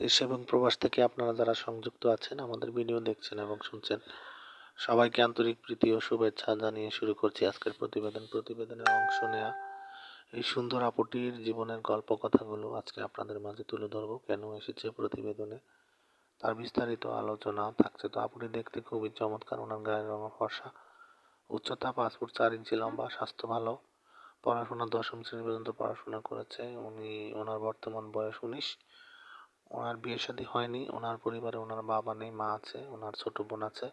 দেশ এবং প্রবাস থেকে আপনারা যারা সংযুক্ত আছেন, আমাদের ভিডিও দেখছেন এবং শুনছেন, সবাইকে আন্তরিক প্রীতি ও শুভেচ্ছা জানিয়ে শুরু করছি আজকের প্রতিবেদন। প্রতিবেদনের অংশ নেয়া, এই সুন্দর আপুটির জীবনের গল্প কথাগুলো আজকে আপনাদের মাঝে তুলে ধরবো। কেন এসেছে প্রতিবেদনে? তার বিস্তারিত আলোচনা থাকছে। তো আপুটি দেখতে খুবই চমৎকার, ওনার গায়ের রঙ ফর্সা, উচ্চতা পাঁচ ফুট চার ইঞ্চি লম্বা, স্বাস্থ্য ভালো, পড়াশোনা দশম শ্রেণি পর্যন্ত পড়াশোনা করেছে। উনি, ওনার বর্তমান বয়স উনিশ। ওনার বিয়ে শাদী হয়নি, ওনার পরিবারে ওনার বাবা নেই, মা আছে, ওনার ছোট বোন আছে,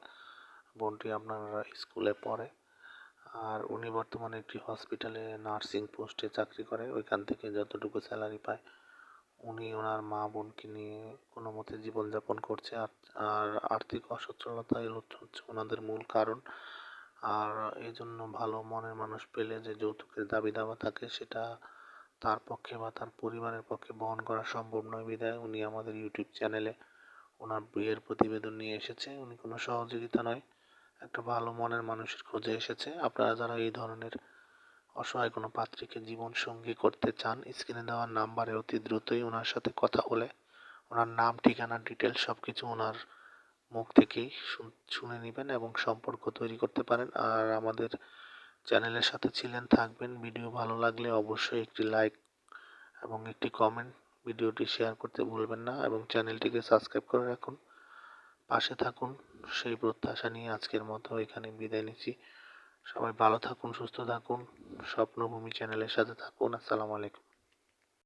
বোনটি আপনার স্কুলে পড়ে। আর উনি বর্তমানে একটি হসপিটালে নার্সিং পোস্টে চাকরি করে, ওইখান থেকে যতটুকু স্যালারি পায়, উনি ওনার মা বোনকে নিয়ে কোনো মতে জীবনযাপন করছে। আর আর আর্থিক অসচ্ছলতাই হচ্ছে ওনাদের মূল কারণ। আর এই জন্য ভালো মনের মানুষ পেলে যে যৌতুকের দাবি দাওয়া থাকে, সেটা তার পক্ষে বা তার পরিবারের পক্ষে বহন করা সম্ভব নয়, বিধায় উনি আমাদের ইউটিউব চ্যানেলে ওনার বিয়ের প্রতিবেদন নিয়ে এসেছে। উনি কোনো সহযোগিতা নয়, একটা ভালো মনের মানুষের খোঁজে এসেছে। আপনারা যারা এই ধরনের অসহায় কোনো পাত্রীকে জীবন সঙ্গী করতে চান স্ক্রিনে দেওয়া নাম্বারে অতি দ্রুতই ওনার সাথে কথা বলে, ওনার নাম, ঠিকানা ডিটেলস সব কিছু ওনার মুখ থেকেই শুনে নেবেন এবং সম্পর্ক তৈরি করতে পারেন। আর আমাদের চ্যানেলের সাথে ছিলেন, থাকবেন। ভিডিও ভালো লাগলে অবশ্যই একটি লাইক এবং একটি কমেন্ট ভিডিওটি শেয়ার করতে ভুলবেন না এবং চ্যানেলটিকে সাবস্ক্রাইব করে রাখুন। পাশে থাকুন, সেই প্রত্যাশা নিয়ে আজকের মতো এখানে বিদায় নিচ্ছি। সবাই ভালো থাকুন, সুস্থ থাকুন, স্বপ্নভূমি চ্যানেলের সাথে থাকুন। আসসালামু আলাইকুম।